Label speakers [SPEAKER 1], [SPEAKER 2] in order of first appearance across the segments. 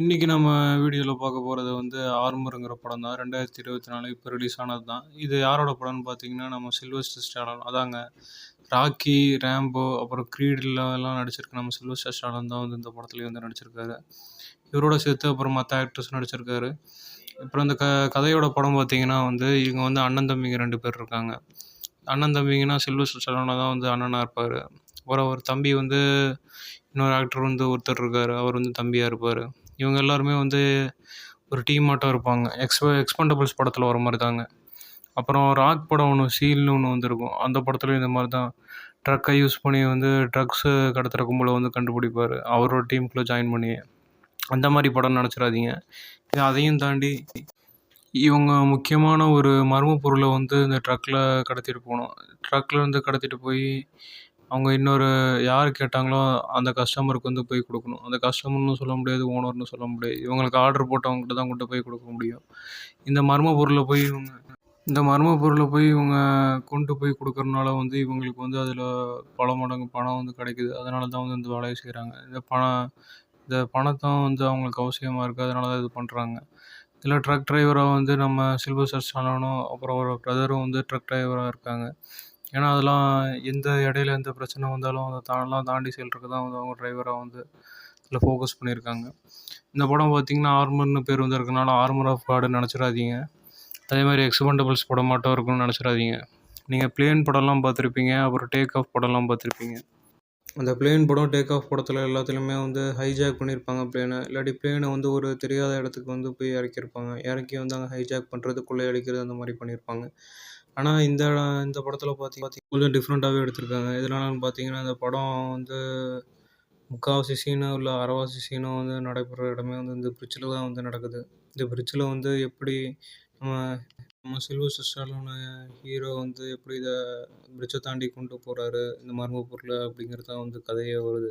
[SPEAKER 1] இன்றைக்கி நம்ம வீடியோவில் பார்க்க போகிறது வந்து ஆர்மருங்கிற படம் தான். ரெண்டாயிரத்தி இருபத்தி நாலு இப்போ ரிலீஸ் ஆனது தான். இது யாரோட படம்னு பார்த்தீங்கன்னா, நம்ம சில்வஸ்டர் ஸ்டாலன் அதாங்க. ராக்கி, ரேம்போ அப்புறம் க்ரீட்லாம் நடிச்சிருக்க நம்ம சில்வஸ்டர் ஸ்டாலன் தான் வந்து இந்த படத்துலேயே வந்து நடிச்சிருக்காரு. இவரோட சேர்த்து அப்புறம் மற்ற ஆக்டர்ஸும் நடிச்சிருக்காரு. அப்புறம் இந்த க கதையோட படம் பார்த்தீங்கன்னா வந்து, இவங்க வந்து அண்ணன், தம்பிங்க ரெண்டு பேர் இருக்காங்க. அண்ணன், தம்பிங்கன்னா சில்வஸ்டர் ஸ்டாலனாக தான் வந்து அண்ணனாக இருப்பார் அப்புறம் அவர் தம்பி வந்து இன்னொரு ஆக்டர் வந்து ஒருத்தர் இருக்கார் அவர் வந்து தம்பியாக இருப்பார் இவங்க எல்லாருமே வந்து ஒரு டீம் மாட்டம் இருப்பாங்க. எக்ஸ் எக்ஸ்பெண்டபிள்ஸ் படத்தில் வர மாதிரி தாங்க. அப்புறம் ராக் படம் ஒன்று சீல்னு ஒன்று வந்திருக்கும். அந்த படத்துலையும் இந்த மாதிரி தான் ட்ரக்கை யூஸ் பண்ணி வந்து ட்ரக்ஸு கடத்துகிற கும்பல வந்து கண்டுபிடிப்பார் அவரோட டீமுக்குள்ளே ஜாயின் பண்ணி. அந்த மாதிரி படம் நினச்சிடாதீங்க அதையும் தாண்டி இவங்க முக்கியமான ஒரு மர்ம பொருளை வந்து இந்த ட்ரக்கில் கடத்திட்டு போகணும் ட்ரக்கில் இருந்து கடத்திட்டு போய் அவங்க இன்னொரு யார் கேட்டாங்களோ அந்த கஸ்டமருக்கு வந்து போய் கொடுக்கணும் அந்த கஸ்டமர்ன்னு சொல்ல முடியாது, ஓனர்னு சொல்ல முடியாது. இவங்களுக்கு ஆர்டர் போட்டவங்ககிட்ட தான் கொண்டு போய் கொடுக்க முடியும். இந்த மர்ம பொருளை போய் இவங்க இந்த மர்ம பொருளை போய் இவங்க கொண்டு போய் கொடுக்குறனால வந்து இவங்களுக்கு வந்து அதில் பல மடங்கு பணம் வந்து கிடைக்குது. அதனால தான் வந்து இந்த வேலையை செய்கிறாங்க இந்த பணம் இந்த பணத்தும் வந்து அவங்களுக்கு அவசியமாக இருக்குது அதனால தான் இது பண்ணுறாங்க இதில் ட்ரக் டிரைவராக வந்து நம்ம சில்வஸ்டர் ஸ்டாலோனும், அப்புறம் ஒரு பிரதரும் வந்து ட்ரக் டிரைவராக இருக்காங்க. ஏன்னா, அதெல்லாம் எந்த இடையில எந்த பிரச்சனை வந்தாலும் அதை தானெல்லாம் தாண்டி செல்றதுக்கு தான் வந்து அவங்க டிரைவராக வந்து இதில் ஃபோக்கஸ் பண்ணியிருக்காங்க. இந்த படம் பார்த்திங்கன்னா ஆர்மர்னு பேர் வந்திருக்கனால ஆர்மர் ஆஃப் காட்ன்னு நினச்சிடாதீங்க அதே மாதிரி எக்ஸ்பெண்டபிள்ஸ் படமாட்டம் இருக்கும்னு நினச்சிடாதீங்க நீங்கள் பிளேன் படம்லாம் பார்த்துருப்பீங்க. அப்புறம் டேக் ஆஃப் படம்லாம் பார்த்துருப்பீங்க. அந்த பிளேன் படம், டேக் ஆஃப் படத்தில் எல்லாத்துலேயுமே வந்து ஹைஜாக் பண்ணியிருப்பாங்க பிளேனை இல்லாட்டி பிளேனை வந்து ஒரு தெரியாத இடத்துக்கு வந்து போய் இறக்கியிருப்பாங்க. இறக்கி வந்து அங்கே ஹைஜாக் பண்ணுறது கொள்ளையடிக்கிறது அந்த மாதிரி பண்ணியிருப்பாங்க. ஆனால் இந்த இந்த படத்தில் பாத்தீ கொஞ்சம் டிஃப்ரெண்ட்டாகவே எடுத்திருக்காங்க. எதனாலன்னு பார்த்தீங்கன்னா, இந்த படம் வந்து முக்காவாசி சீனோ இல்லை அரைவாசி சீனோ வந்து நடைபெற இடமே வந்து இந்த பிரிட்ஜில் தான் வந்து நடக்குது. இந்த பிரிட்ஜில் வந்து எப்படி நம்ம நம்ம சில்வர் ஸ்டாலோன் ஹீரோ வந்து எப்படி இதை பிரிட்ஜை தாண்டி கொண்டு போகிறாரு இந்த மர்ம பொருள அப்படிங்கிறது தான் வந்து கதையே வருது.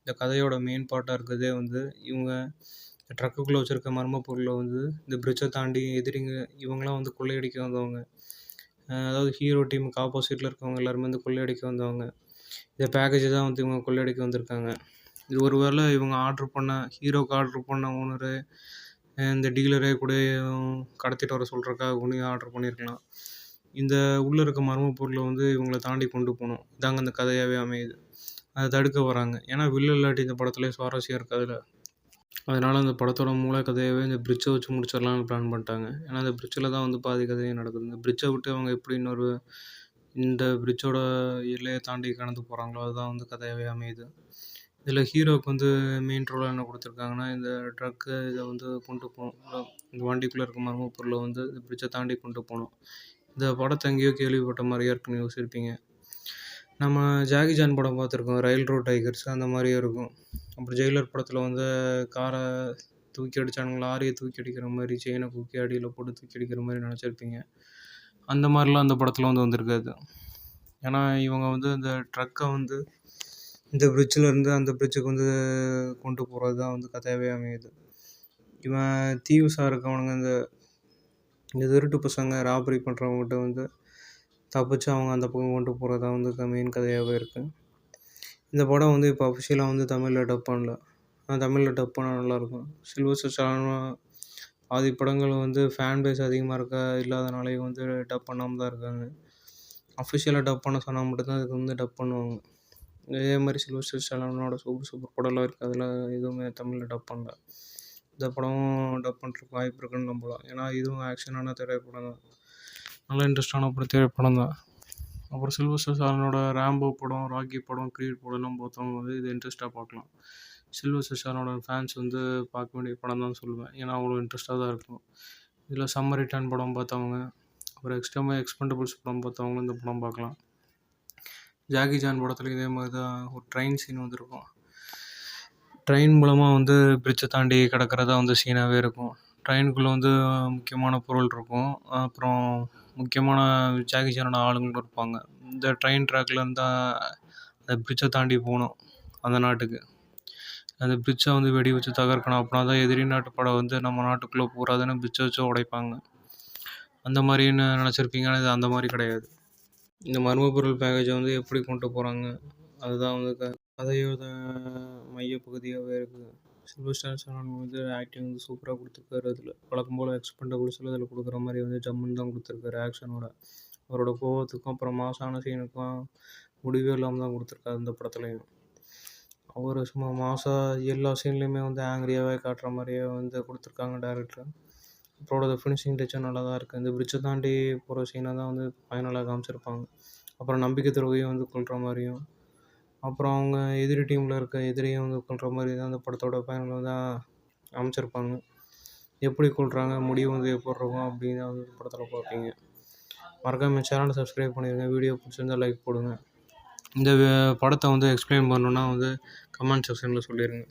[SPEAKER 1] இந்த கதையோட மெயின் பார்ட்டாக இருக்கிறதே வந்து இவங்க ட்ரக்குக்குள்ளே வச்சுருக்க மர்ம பொருளை வந்து இந்த பிரிட்ஜை தாண்டி எதிரிங்க இவங்களாம் வந்து கொள்ளையடிக்க வந்தவங்க. அதாவது ஹீரோ டீமுக்கு ஆப்போசிட்டில் இருக்கவங்க எல்லாருமே வந்து கொள்ளையடிக்க வந்தவங்க. இந்த பேக்கேஜ் தான் வந்து இவங்க கொள்ளையடிக்க வந்திருக்காங்க. இது ஒரு வேளை இவங்க ஆர்டர் பண்ண ஹீரோக்கு ஆர்டர் பண்ண ஓனரு, இந்த டீலரே கூட கடத்திட்டு வர சொல்கிறக்காக கூடயும் ஆர்டர் பண்ணியிருக்கலாம். இந்த உள்ளே இருக்க மர்ம பொருளை வந்து இவங்கள தாண்டி கொண்டு போகணும் இதாங்க இந்த கதையாகவே அமையுது. அதை தடுக்க வராங்க. ஏன்னா, வில்லு இல்லாட்டி இந்த படத்துலேயே சுவாரஸ்யம் இருக்காதுல்ல. அதனால் அந்த படத்தோட மூல இந்த பிரிட்ஜை வச்சு முடிச்சிடலாம்னு பிளான் பண்ணிட்டாங்க. ஏன்னா, அந்த பிரிட்ஜில் தான் வந்து பாதி கதையே நடக்குது. இந்த பிரிட்ஜை விட்டு அவங்க எப்படி இன்னொரு இந்த பிரிட்ஜோட எல்லையை தாண்டி கடந்து போகிறாங்களோ அதுதான் வந்து கதையாகவே அமையுது. இதில் ஹீரோவுக்கு வந்து மெயின் ரோலா என்ன கொடுத்துருக்காங்கன்னா இந்த ட்ரக்கு இதை வந்து கொண்டு போகணும் இந்த வண்டிக்குள்ளே இருக்க மர்ம பொருளை வந்து இந்த பிரிட்ஜை தாண்டி கொண்டு போகணும் இந்த படத்தை எங்கேயோ கேள்விப்பட்ட மாதிரியா இருக்குன்னு யோசிச்சிருப்பீங்க. நம்ம ஜாக்கி ஜான் படம் பார்த்துருக்கோம். ரயில் ரோட் டைகர்ஸ் அந்த மாதிரியும் இருக்கும். அப்புறம் ஜெயிலர் படத்தில் வந்து காரை தூக்கி அடிச்சானுங்க. லாரியை தூக்கி அடிக்கிற மாதிரி செயினை தூக்கி அடியில் போட்டு தூக்கி அடிக்கிற மாதிரி நினச்சிருப்பீங்க அந்த மாதிரிலாம் அந்த படத்தில் வந்து வந்திருக்காது. ஏன்னா, இவங்க வந்து அந்த ட்ரக்கை வந்து இந்த பிரிட்ஜ்ல இருந்து அந்த பிரிட்ஜுக்கு வந்து கொண்டு போகிறது தான் வந்து கதையாகவே அமையுது. இவன் தீவ்ஸா இருக்கவனுங்க இந்த இந்த திருட்டு பசங்க ராபரி பண்ணுறவங்ககிட்ட வந்து தப்பிச்சு அவங்க அந்த பக்கம் கொண்டு போகிறதா வந்து மெயின் கதையாகவே இருக்குது இந்த படம் வந்து இப்போ அஃபிஷியலாக வந்து தமிழில் டப் பண்ணல. ஆனால் தமிழில் டப் பண்ணால் நல்லாயிருக்கும். சில்வஸ்டர் ஸ்டாலோன் பாதி படங்கள் வந்து ஃபேன் பேஸ் அதிகமாக இருக்க இல்லாதனாலே வந்து டப் பண்ணாமல் தான் இருக்காங்க. அஃபிஷியலாக டப் பண்ண சொன்னால் மட்டும்தான் அதுக்கு வந்து டப் பண்ணுவாங்க. இதே மாதிரி சில்வஸ்டர் ஸ்டாலோனோட சூப்பர் சூப்பர் படம்லாம் இருக்குது அதில் எதுவுமே தமிழில் டப் பண்ணல. இந்த படமும் டப் பண்ணுறதுக்கு வாய்ப்பு இருக்குன்னு நம்பலாம். ஏன்னா, இதுவும் ஆக்ஷனான திரைப்படம் தான். நல்ல இன்ட்ரெஸ்ட்டான ஒரு திரைப்படம் தான். அப்புறம் சில்வஸ்டர் ஸ்டாலோனோட ரேம்போ படம், ராக்கி படம், கிரீட் படம்லாம் பார்த்தவங்க வந்து இது இன்ட்ரெஸ்ட்டாக பார்க்கலாம். சில்வஸ்டர் ஸ்டாலோனோட ஃபேன்ஸ் வந்து பார்க்க வேண்டிய படம் தான் சொல்லுவேன். ஏன்னா, அவ்வளோ இன்ட்ரெஸ்ட்டாக தான் இருக்கும். இதில் சம்மர் ரிட்டர்ன் படம் பார்த்தவங்க, அப்புறம் எக்ஸ்ட்ரீமா எக்ஸ்பெண்டபிள்ஸ் படம் பார்த்தவங்களும் இந்த படம் பார்க்கலாம். ஜாகி ஜான் படத்தில் இதே மாதிரி தான் ஒரு ட்ரெயின் சீன் வந்திருக்கும். ட்ரெயின் மூலமாக வந்து பிரிட்ஜை தாண்டி கிடக்கிறதா வந்து சீனாகவே இருக்கும். ட்ரெயினுக்குள்ளே வந்து முக்கியமான பொருள் இருக்கும். அப்புறம் முக்கியமான ஜாக்கி சானோட ஆளுங்களும் இருப்பாங்க. இந்த ட்ரெயின் ட்ராக்ல இருந்து அந்த பிரிட்ஜை தாண்டி போகணும் அந்த நாட்டுக்கு. அந்த பிரிட்ஜை வந்து வெடி வச்சு தகர்க்கணும். அப்பனா தான் எதிரி நாட்டு படை வந்து நம்ம நாட்டுக்குள்ளே பூராதுன்னு பிரிட்ஜை வச்சு உடைப்பாங்க. அந்த மாதிரின்னு நெனச்சிருப்பீங்க. ஆனா, இது அந்த மாதிரி கிடையாது. இந்த மர்ம பொருள் பேக்கேஜை வந்து எப்படி கொண்டு போகிறாங்க அதுதான் வந்து க கதையோட மையப்பகுதியாகவே இருக்குது சில்வர் ஸ்டார் வந்து ஆக்டிங் வந்து சூப்பராக கொடுத்துருக்காரு. அதில் வழக்கம் போல் எக்ஸ்பெண்டபிள்ஸில் இதில் கொடுக்குற மாதிரி வந்து ஜம்முன்னு தான் கொடுத்துருக்காரு ஆக்ஷனோட அவரோட கோவத்துக்கும் அப்புறம் மாசான சீனுக்கும் முடிவே இல்லாமல் தான் கொடுத்துருக்காரு இந்த படத்துலையும். அவர் சும்மா மாசாக எல்லா சீன்லேயுமே வந்து ஆங்கிரியாகவே காட்டுற மாதிரியே வந்து கொடுத்துருக்காங்க டேரக்டர் அப்புறம் அது ஃபினிஷிங் டச்சும் நல்லா தான் இருக்குது இந்த பிரிட்ஜை தாண்டி போகிற சீனை தான் வந்து ஃபைனலாக காமிச்சிருப்பாங்க. அப்புறம் நம்பிக்கை துறவையும் வந்து கொள்கிற மாதிரியும். அப்புறம் அவங்க எதிரி டீமில் இருக்க எதிரியை வந்து கொல்கிற மாதிரி தான் அந்த படத்தோட ஃபைனல் வந்து அமைச்சிருப்பாங்க. எப்படி கொள்கிறாங்க முடிவு வந்து எப்படி இருக்கும் அப்படின்னு வந்து படத்தில் பார்ப்பீங்க. மறக்காமல் சேனலை சப்ஸ்கிரைப் பண்ணிடுங்க வீடியோ பிடிச்சிருந்தா லைக் போடுங்க. இந்த படத்தை வந்து எக்ஸ்பிளைன் பண்ணணுன்னா வந்து கமெண்ட் செக்ஷனில் சொல்லிடுங்க